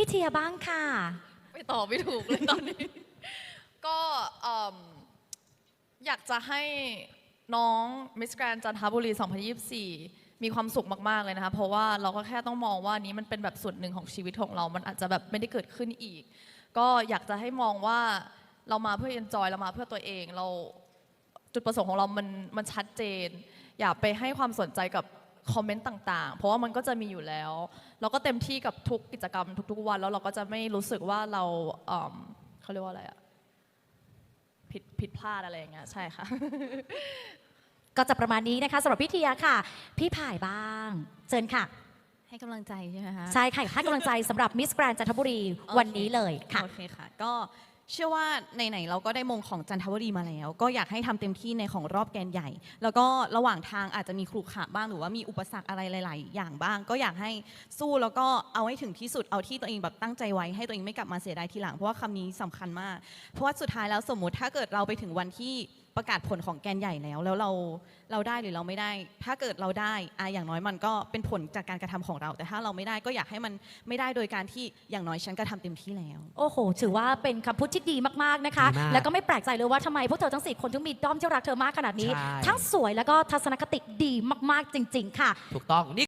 พี่เทียบ้างค่ะ ไปต่อไม่ถูกเลยตอนนี้ ก็เอิ่มอยากจะให้น้องมิสแกรนจันทบุรี 2024 มีความสุขมาก ๆ เลยนะคะ เพราะว่าเราก็แค่ต้องมองว่านี้มันเป็นแบบส่วนหนึ่งของชีวิตของเรา มันอาจจะแบบไม่ได้เกิดขึ้นอีก ก็อยากจะให้มองว่าเรามาเพื่อ enjoy เรามาเพื่อตัวเอง เราจุดประสงค์ของเรา มันมันชัดเจน อย่าไปให้ความสนใจกับ คอมเมนต์ต่างๆ เพราะว่ามันก็จะมีอยู่แล้ว เราก็เต็มที่กับทุกกิจกรรมทุกๆ วัน แล้วเราก็จะไม่รู้สึกว่าเราเอิ่มเขาเรียกว่าอะไรอะผิดผิดพลาดอะไรอย่างเงี้ยใช่ค่ะ ก็จะประมาณนี้นะคะสำหรับพี่เทียค่ะ พี่ผ่ายบ้างเชิญค่ะ ให้กำลังใจใช่ไหมคะ ใช่ค่ะให้กำลังใจสำหรับมิสแกรนจันทบุรีโอเควันนี้เลยค่ะ โอเคค่ะ ก็ เชื่อว่าไหนๆเราก็ได้มงของจันทบุรีมาแล้ว ก็อยากให้ทำเต็มที่ในของรอบแกนใหญ่ แล้วก็ระหว่างทางอาจจะมีขรุขระบ้างหรือว่ามีอุปสรรคอะไรหลาย ๆ อย่างบ้าง ก็อยากให้สู้แล้วก็เอาให้ถึงที่สุดเอาที่ตัวเองแบบตั้งใจไว้ให้ตัวเองไม่กลับมาเสียดายทีหลังเพราะว่าคำนี้สำคัญมาก เพราะว่าสุดท้ายแล้วสมมุติถ้าเกิดเราไปถึงวันที่ประกาศผลของแกนใหญ่แล้ว แล้วเราเราได้หรือเราไม่ได้ ถ้าเกิดเราได้อะอย่างน้อยมันก็เป็นผลจากการกระทำของเรา แต่ถ้าเราไม่ได้ก็อยากให้มันไม่ได้โดยการที่อย่างน้อยฉันกระทำเต็มที่แล้ว โอ้โห ถือว่าเป็นคำพูดที่ดีมากๆนะคะ ดีมากแล้วก็ไม่แปลกใจเลยว่าทำไมพวกเธอทั้งสี่คนถึงมีด้อมที่รักเธอมากขนาดนี้ ใช่ ทั้งสวยแล้วก็ทัศนคติดีมากๆจริง ๆ ค่ะ ถูกต้องนี่